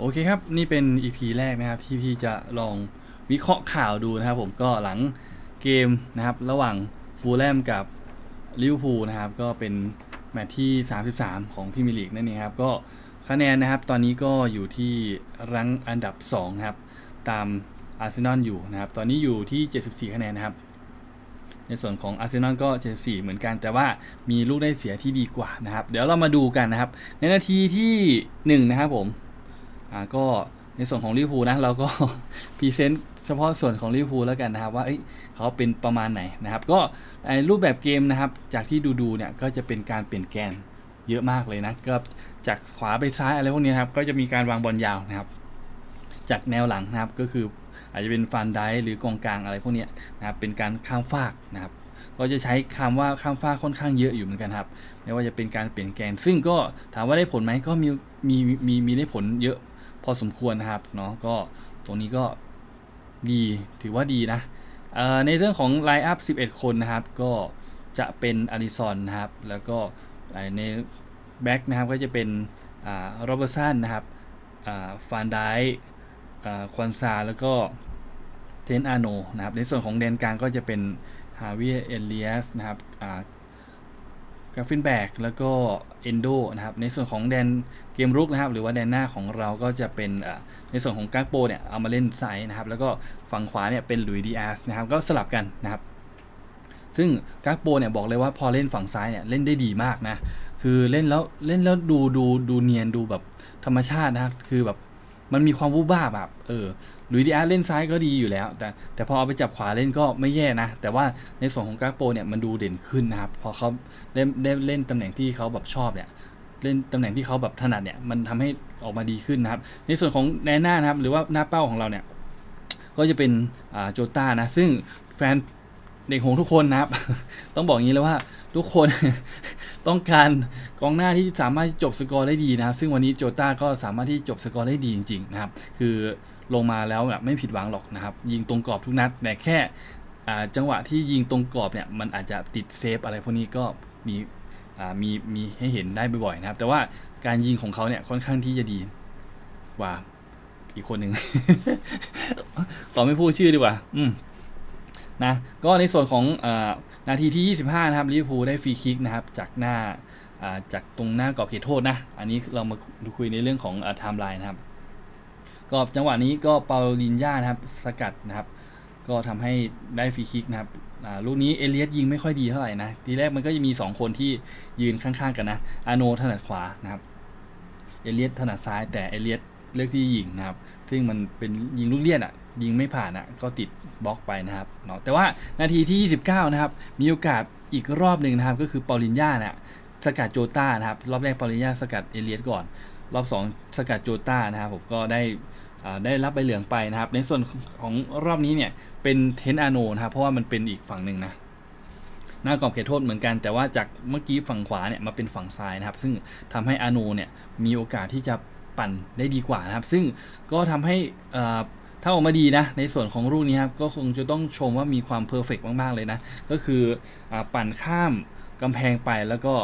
โอเคครับ นี่เป็น EP แรกนะครับ ที่พี่จะลองวิเคราะห์ข่าวดูนะครับผมก็หลังเกมนะครับ ระหว่างฟูลแลมกับลิเวอร์พูลนะครับ ก็เป็นแมตช์ที่ 33 ของพรีเมียร์ลีกนั่นเองครับ ก็คะแนนนะครับ ตอนนี้ก็อยู่ที่รังอันดับ2นะครับ ตามอาร์เซนอลอยู่นะครับ ตอนนี้อยู่ที่ 74 คะแนนนะครับ ในส่วนของอาร์เซนอลก็ 74 เหมือนกัน แต่ว่ามีลูกได้เสียที่ดีกว่านะครับ เดี๋ยวเรามาดูกันนะครับ ในนาทีที่ 1 นะครับผม อ่าก็ในส่วนของลิเวอร์พูลนะเราก็พรีเซนต์เฉพาะส่วนของลิเวอร์พูลแล้วกันนะครับ ว่าเเขาเป็นประมาณไหนนะครับ ก็ไอ้รูปแบบเกมนะครับ จากที่ดูดูๆเนี่ยก็จะเป็นการเปลี่ยนแกนเยอะมากเลยนะก็จากขวาไปซ้ายอะไรพวกนี้ครับก็จะมีการวางบอลยาวนะครับ จากแนวหลังนะครับก็คืออาจจะเป็นฟันไดหรือกองกลางอะไรพวกนี้นะครับเป็นการข้ามฟากนะครับ ก็จะใช้คำว่าข้ามฟากค่อนข้างเยอะอยู่เหมือนกันครับไม่ว่าจะเป็นการเปลี่ยนแกน ซึ่งก็ถามว่าได้ผลไหมก็มีมีมีมีได้ผลเยอะ พอสมควรนะครับเนาะก็ตรงนี้ก็ดีถือว่าดีนะในเรื่องของไลน์อัพ 11 คนนะครับ ก็จะเป็นอลิซอนนะครับ แล้วก็ในแบ็กนะครับก็จะเป็นโรเบอร์สันนะครับฟานไดควันซาแล้วก็เทนอาโนนะครับ ในส่วนของแดนกลางก็จะเป็นฮาวิเอเลียสนะครับ กราฟินแบกแล้วก็เอนโดนะครับ ในส่วนของแดนเกมรุกนะครับ หรือว่าแดนหน้าของเราก็จะเป็นในส่วนของกากโปเนี่ยเอามาเล่นซ้ายนะครับ แล้วก็ฝั่งขวาเนี่ยเป็นหลุยดีอาสนะครับ ก็สลับกันนะครับ ซึ่งกากโปเนี่ยบอกเลยว่าพอเล่นฝั่งซ้ายเนี่ยเล่นได้ดีมากนะ คือเล่นแล้วเล่นแล้วดูดูดูเนียนดูแบบธรรมชาตินะครับ คือแบบ มันมีความวูบบ้าบแบบเออหลุยดีอาร์เล่นซ้ายก็ดีอยู่แล้ว แต่แต่พอเอาไปจับขวาเล่นก็ไม่แย่นะ แต่ว่าในส่วนของกาโปเนี่ยมันดูเด่นขึ้นนะครับ พอเขาได้ได้เล่นตำแหน่งที่เขาแบบชอบเนี่ยเล่นตำแหน่งที่เขาแบบถนัดเนี่ยมันทำให้ออกมาดีขึ้นนะครับ ในส่วนของแนนหน้านะครับ หรือว่าหน้าเป้าของเราเนี่ย ก็จะเป็นอ่าโจต้านะ ซึ่งแฟนเด็กหงส์ทุกคนนะครับ ต้องบอกงี้เลยว่าทุกคน ต้องการกองหน้าที่สามารถจบสกอร์ได้ดีนะครับ ซึ่งวันนี้โจต้าก็สามารถที่จบสกอร์ได้ดีจริงๆนะครับ คือลงมาแล้วแบบไม่ผิดหวังหรอกนะครับ ยิงตรงกรอบทุกนัด แต่แค่จังหวะที่ยิงตรงกรอบเนี่ยมันอาจจะติดเซฟอะไรพวกนี้ก็มีมีมีให้เห็นได้บ่อยๆนะครับ แต่ว่าการยิงของเขาเนี่ยค่อนข้างที่จะดีกว่าอีกคนหนึ่งขอไม่พูดชื่อดีกว่า อืมนะ ก็ในส่วนของอ นาทีที่ 25 นะครับลิเวอร์พูลได้ฟรีคิกนะครับจากหน้าอ่าจากตรงหน้ากรอบเขตโทษนะ อันนี้เรามาดูคุยในเรื่องของไทม์ไลน์นะครับก็จังหวะนี้ก็เปาลินญานะครับสกัดนะครับ ก็ทำให้ได้ฟรีคิกนะครับอ่าลูกนี้เอเลียสยิงไม่ค่อยดีเท่าไหร่นะ ทีแรกมันก็จะมี 2 คนที่ยืนข้างๆกันนะอาโนถนัดขวานะครับเอเลียสถนัดซ้ายแต่เอเลียสเลือกที่ยิงนะครับ ซึ่งมันเป็นยิงลูกเลียดอะ ยิงไม่ผ่านอะก็ติดบล็อกไปนะครับเนาะแต่ว่านาทีที่ 29 นะครับ มีโอกาสอีกรอบหนึ่งนะครับ ก็คือปอลินญาเนี่ยสกัดโจต้านะครับ รอบแรกปอลินญาสกัดเอเลียสก่อน รอบ 2 สกัดโจต้านะครับผมก็ได้ได้รับใบเหลืองไปนะครับ ในส่วนของรอบนี้เนี่ยเป็นเทนอาโนนะครับ เพราะว่ามันเป็นอีกฝั่งหนึ่งนะหน้ากรอบเขตโทษเหมือนกันแต่ว่าจากเมื่อกี้ฝั่งขวาเนี่ยมาเป็นฝั่งซ้ายนะครับ ซึ่งทำให้อาโนเนี่ยมีโอกาสที่จะปั่นได้ดีกว่านะครับ ซึ่งก็ทำให้อ่อ ถ้าออกมาดีนะ ในส่วนของลูกนี้ครับก็คงจะต้องชมว่ามีความเพอร์เฟกมาก ๆ เลยนะ ก็คืออปั่นข้ามกำแพงไปแล้วก็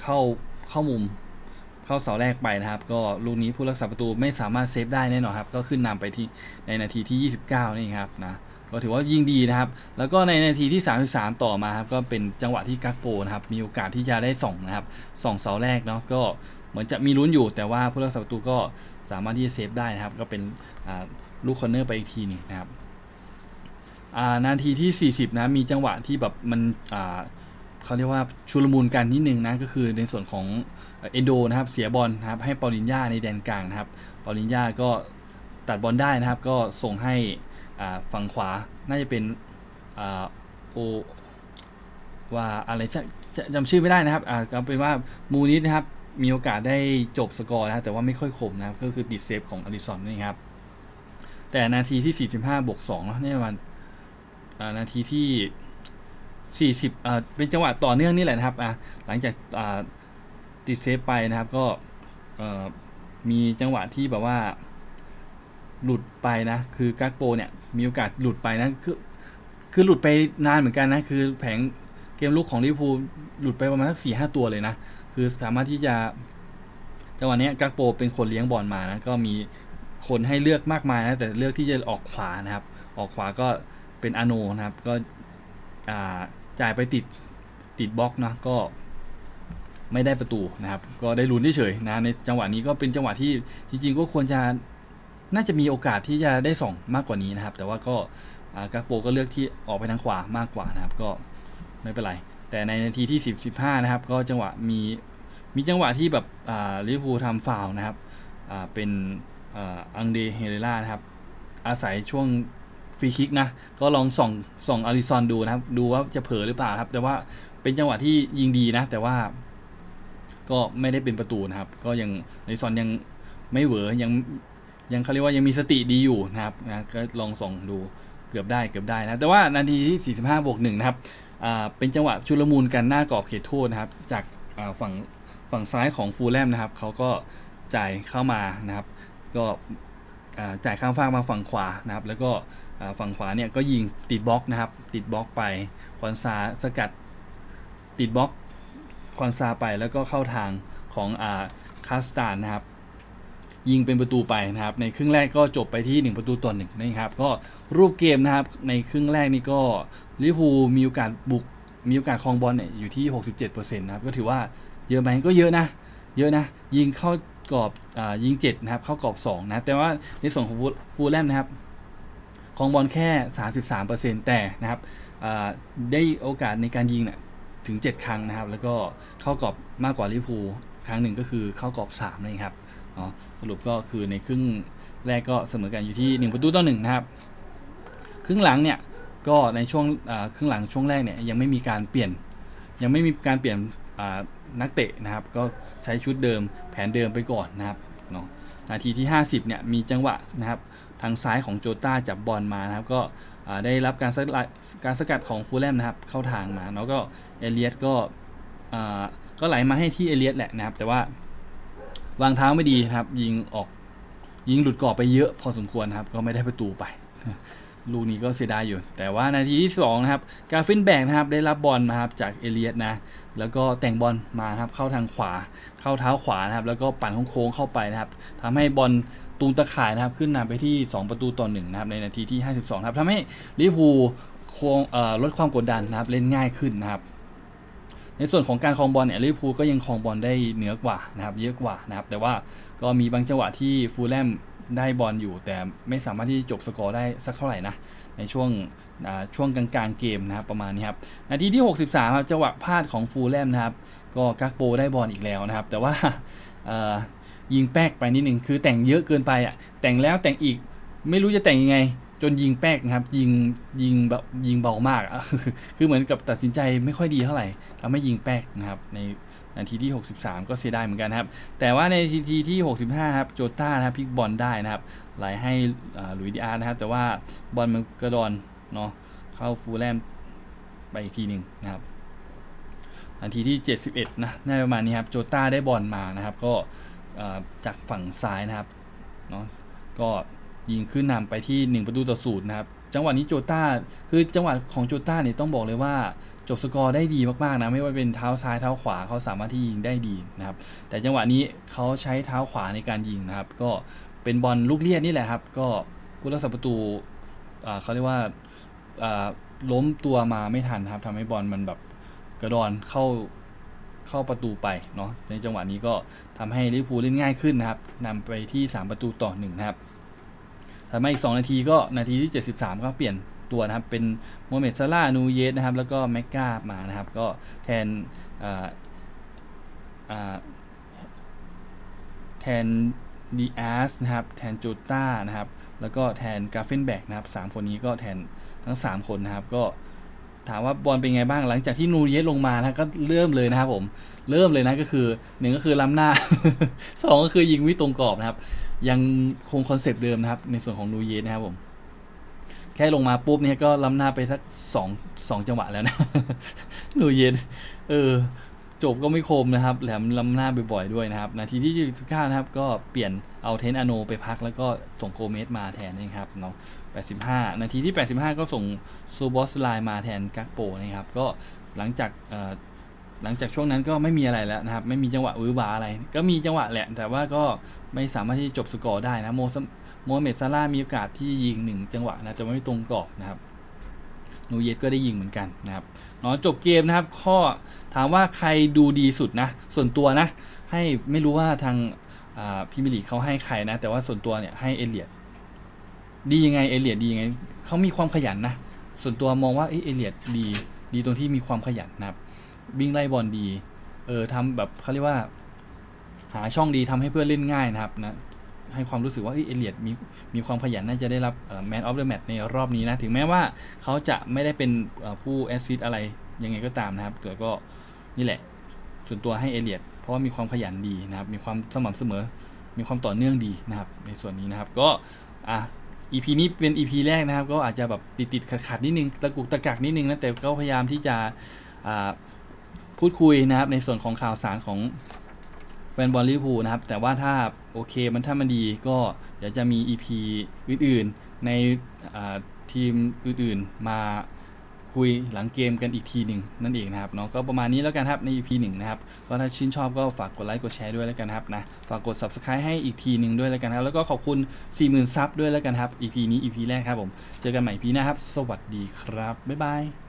เข้าเข้ามุมเข้าเสาแรกไปนะครับ ก็ลูกนี้ผู้รักษาประตูไม่สามารถเซฟได้แน่นอนครับ ก็ขึ้นนำไปที่ในนาทีที่ 29 นี่ครับนะก็ถือว่ายิงดีนะครับ แล้วก็ในนาทีที่ 33 ต่อมาครับก็เป็นจังหวะที่กักโปนะครับมีโอกาสที่จะได้ส่องนะครับส่องเสาแรกเนาะก็เหมือนจะมีลุ้นอยู่แต่ว่าผู้รักษาประตูก็สามารถที่จะเซฟได้นะครับ ก็เป็นอ่า ลูกคอร์เนอร์ไปอีกทีหนึงนะครับานาทีที่ 40 นะมีจังหวะที่แบบมันเขาเรียกว่าชุลมุนกันนิดนึงนะก็คือในส่วนของเอโดนะครับเสียบอลนะครับให้ปอลินญาในแดนกลางนะครับปอลินญาก็ตัดบอลได้นะครับ ก็ส่งให้ฝั่งขวาน่าจะเป็นอโอว่าอะไรจะจำชื่อไม่ได้นะครับอ่าก็เป็นว่ามูนิสนะครับมีโอกาสได้จบสกอร์นะครับแต่ว่าไม่ค่อยคมนะครับก็คือติดเซฟของอลิสันนี่ครับ แต่นาทีที่ 45บวก2เนาะนี่ประมาณอ่านาทีที่ 40อ่าเป็นจังหวะต่อเนื่องนี่แหละนะครับอ่าหลังจากอ่าติดเซฟไปนะครับก็เอ่อมีจังหวะที่แบบว่า หลุดไปนะ คือกากโปเนี่ย มีโอกาสหลุดไปนะคือคือหลุดไปนานเหมือนกันนะ คือแผงเกมลุกของลิเวอร์พูลหลุดไปประมาณสักสี่ห้าตัวเลยนะ คือสามารถที่จะจังหวะนี้กักโปเป็นคนเลี้ยงบอลมานะ ก็มี คนให้เลือกมากมายนะแต่เลือกที่จะออกขวานะครับ ออกขวาก็เป็นอโนนะครับ ก็จ่ายไปติดติดบล็อกนะก็ไม่ได้ประตูนะครับ ก็ได้ลุ้นเฉยๆนะในจังหวะนี้ก็เป็นจังหวะที่จริง ๆ ก็ควรจะน่าจะมีโอกาสที่จะได้ส่องมากกว่านี้นะครับ แต่ว่าก็อ่ากักโปก็เลือกที่ออกไปทางขวามากกว่านะครับ ก็ไม่เป็นไร แต่ในนาทีที่ 10 15 นะครับ ก็จังหวะมีมีจังหวะที่แบบลิเวอร์พูลทำฟาวนะครับเป็น อังเดเฮเรล่านะครับ อาศัยช่วงฟรีคิกนะ ก็ลองส่องส่องอาริซอนดูนะครับ ดูว่าจะเผลอหรือเปล่าครับ แต่ว่าเป็นจังหวะที่ยิงดีนะ แต่ว่าก็ไม่ได้เป็นประตูนะครับ ก็ยังอาริซอนยังไม่เหวอยังยังเขาเรียกว่ายังมีสติดีอยู่นะครับนะก็ลองส่องดูเกือบได้เกือบได้นะ แต่ว่านาทีที่ 45บวกหนึ่งนะครับเป็นจังหวะชุลมุนกันหน้ากรอบเขตโทษนะครับ จากฝั่งฝั่งซ้ายของฟูลแลมนะครับเขาก็จ่ายเข้ามานะครับ ก็จ่ายข้ามฟากมาฝั่งขวานะครับ แล้วก็ฝั่งขวาเนี่ยก็ยิงติดบล็อกนะครับ ติดบล็อกไปควอนซาสกัดติดบล็อกควอนซาไปแล้วก็เข้าทางของอาคาสตานนะครับ ยิงเป็นประตูไปนะครับ ในครึ่งแรกก็จบไปที่ 1 ประตูต่อหนึ่งนะครับ ก็รูปเกมนะครับ ในครึ่งแรกนี่ก็ลิเวอร์พูลมีโอกาสบุกมีโอกาสครองบอลเนี่ยอยู่ที่ 67%นะครับ ก็ถือว่าเยอะไหมก็เยอะนะ เยอะนะ ยิงเข้า กรอบอยิง 7 นะครับ เข้ากรอบ 2 นะ แต่ว่าในส่วนของฟูฟูลแลมนะครับครองบอลแค่ 33%แต่นะครับได้โอกาสในการยิงนี่ยถึง 7 ครั้งนะครับ แล้วก็เข้ากรอบมากกว่าลิพูครั้งหนึ่งก็คือเข้ากรอบ3นะครับสรุปก็คือในครึ่งแรกก็เสมอกันอยู่ที่ 1 ประตูต่อหนึ่งนะครับ ครึ่งหลังเนี่ยก็ในช่วงครึ่งหลังช่วงแรกเนี่ยยังไม่มีการเปลี่ยนยังไม่มีการเปลี่ยน นักเตะนะครับ ก็ใช้ชุดเดิมแผนเดิมไปก่อนนะครับเนาะนาทีที่ 50เนี่ยมีจังหวะนะครับทางซ้ายของโจต้าจับบอลมานะครับ ก็ได้รับการสกัดการสกัดของฟูลแลมนะครับ เข้าทางมาแล้วก็เอเลียตก็ก็ไหลมาให้ที่เอเลียตแหละนะครับ แต่ว่าวางเท้าไม่ดีนะครับ ยิงออกยิงหลุดกรอบไปเยอะพอสมควรครับ ก็ไม่ได้ประตูไป ลูกนี้ก็เสียดายอยู่ แต่ว่านาทีที่2นะครับกาฟินแบกนะครับได้รับบอลนะครับจากเอเลียตนะแล้วก็แต่งบอลมาครับเข้าทางขวา เข้าเท้าขวานะครับ แล้วก็ปั่นโค้งเข้าไปนะครับทำให้บอลตูนตะข่ายนะครับ ขึ้นนำไปที่ 2 ประตูต่อ1นะครับในนาทีที่ 52ครับทำให้ลิเวอร์พูลลดความกดดันนะครับเล่นง่ายขึ้นนะครับในส่วนของการครองบอลเนี่ยลิเวอร์พูลก็ยังครองบอลได้เหนือกว่านะครับเยอะกว่านะครับแต่ว่าก็มีบางจังหวะที่ฟูลแลม ได้บอลอยู่ แต่ไม่สามารถที่จะจบสกอร์ได้สักเท่าไหร่นะในช่วงช่วงกลางๆเกมนะครับประมาณนี้ครับนาทีที่ 63ครับจังหวะพลาดของฟูลแลมนะครับ ก็กักโปได้บอลอีกแล้วนะครับ แต่ว่ายิงแป๊กไปนิดนึงคือแต่งเยอะเกินไปอะแต่งแล้วแต่งอีกไม่รู้จะแต่งยังไง จนยิงแป๊กนะครับ ยิงยิงแบบยิงเบามากคือเหมือนกับตัดสินใจไม่ค่อยดีเท่าไหร่ทำให้ยิงแป๊กนะครับ ในนาทีที่ 63 ก็เสียดายเหมือนกันครับ แต่ว่าในนาทีที่ 65 ครับ โจต้านะครับพลิกบอลได้นะครับไหลให้หลุยส์ดิอาร์นะครับ แต่ว่าบอลมันกระดอนเนาะเข้าฟูลแลมไปอีกทีหนึ่งนะครับนาทีที่ 71 นะน่าประมาณนี้ครับ โจต้าได้บอลมานะครับ ก็จากฝั่งซ้ายนะครับ เนาะก็ ยิงขึ้นนำไปที่ 1 ประตูต่อศูนย์นะครับ จังหวะนี้โจต้า คือจังหวะของโจต้าเนี่ยต้องบอกเลยว่าจบสกอร์ได้ดีมากๆนะไม่ว่าเป็นเท้าซ้ายเท้าขวาเขาสามารถที่ยิงได้ดีนะครับ แต่จังหวะนี้เขาใช้เท้าขวาในการยิงนะครับ ก็เป็นบอลลูกเลียดนี่แหละครับ ก็ผู้รักษประตูเขาเรียกว่าล้มตัวมาไม่ทันครับทำให้บอลมันแบบกระดอนเข้าเข้าประตูไปเนาะในจังหวะนี้ก็ทำให้ลิเวอร์พูลเล่นง่ายขึ้นนะครับนำไปที่ 3 ประตูต่อ1นะครับ ถัดมาอีก 2 นาทีก็นาทีที่ 73 ก็เปลี่ยนตัวนะครับ เป็นโมเมดซาร่านูเยสนะครับ แล้วก็แม็กกามานะครับ ก็แทนแทนดีอาร์สนะครับ แทนโจต้านะครับ แล้วก็แทนกาเฟนแบกนะครับสามคนนี้ก็แทนทั้ง 3 คนนะครับ ก็ถามว่าบอลเป็นไงบ้างหลังจากที่นูเยสลงมานะก็เริ่มเลยนะครับผม เริ่มเลยนะก็คือหนึ่งก็คือล้ำหน้าสองก็คือยิงไม่ตรงกรอบนะครับ ยังคงคอนเซปต์เดิมนะครับ ในส่วนของนูเยสนะครับผม แค่ลงมาปุ๊บเนี่ยก็ล้ำหน้าไปสักสองสองจังหวะแล้วนะนูเยสเออ จบก็ไม่คมนะครับแหลมล้ำหน้าบ่อยๆด้วยนะครับ นาทีที่29นะครับ ก็เปลี่ยนเอาเทนอโนไปพักแล้วก็ส่งโกเมสมาแทนนะครับเนาะ85 นาทีที่ 85 ก็ส่งซูบอสไลน์มาแทนกักโปนะครับ ก็หลังจากเอ่อ หลังจากช่วงนั้นก็ไม่มีอะไรแล้วนะครับ ไม่มีจังหวะวือวาอะไร ก็มีจังหวะแหละ แต่ว่าก็ไม่สามารถที่จะจบสกอร์ได้นะโมซโมเมดซาร่ามีโอกาสที่ยิงหนึ่งจังหวะนะแต่ไม่ตรงกรอบนะครับนูเยสก็ได้ยิงเหมือนกันนะครับเนาะจบเกมนะครับ ข้อถามว่าใครดูดีสุดนะ ส่วนตัวนะ ให้ไม่รู้ว่าทางพิมยร์ลีเขาให้ใครนะ แต่ว่าส่วนตัวเนี่ยให้เอเลียดดียังไงเอเลียดดียังไงเขามีความขยันนะ ส่วนตัวมองว่าเอเอเลียดดี ดีตรงที่มีความขยันนะครับ วิ่งไล่บอลดี เออทำแบบเขาเรียกว่า หาช่องดีทำให้เพื่อนเล่นง่ายนะครับนะให้ความรู้สึกว่าเอเลียดมีมีความขยันน่าจะได้รับแมนออฟเดอะแมตในรอบนี้นะ ถึงแม้ว่าเขาจะไม่ได้เป็นผู้แอสซิสอะไรยังไงก็ตามนะครับแต่ก็นี่แหละ ส่วนตัวให้เอเลียดเพราะว่ามีความขยันดีนะครับ มีความสม่ำเสมอ มีความต่อเนื่องดีนะครับ ในส่วนนี้นะครับ ก็อะ EP นี้เป็น EP แรกนะครับ ก็อาจจะแบบติดติดขัดขัดนิดนึง ตะกุกตะกักนิดนึงนะ แต่ก็พยายามที่จะอ่า พูดคุยนะครับในส่วนของข่าวสารของแฟนบอลลิเวอร์พูลนะครับ แต่ว่าถ้าโอเคมันถ้ามันดีก็เดี๋ยวจะมี EP อื่นๆ ในทีมอื่นๆมาคุยหลังเกมกันอีกทีหนึ่งนั่นเองนะครับเนาะก็ประมาณนี้แล้วกันครับใน EP หนึ่งนะครับก็ถ้าชื่นชอบก็ฝากกดไลค์กดแชร์ด้วยแล้วกันครับนะฝากกด subscribe ให้อีกทีหนึ่งด้วยแล้วกันครับแล้วก็ขอบคุณ 40,000ซับด้วยแล้วกันครับ EP นี้ EP แรกครับผมเจอกันใหม่ EP หน้าครับ สวัสดีครับบ๊ายบาย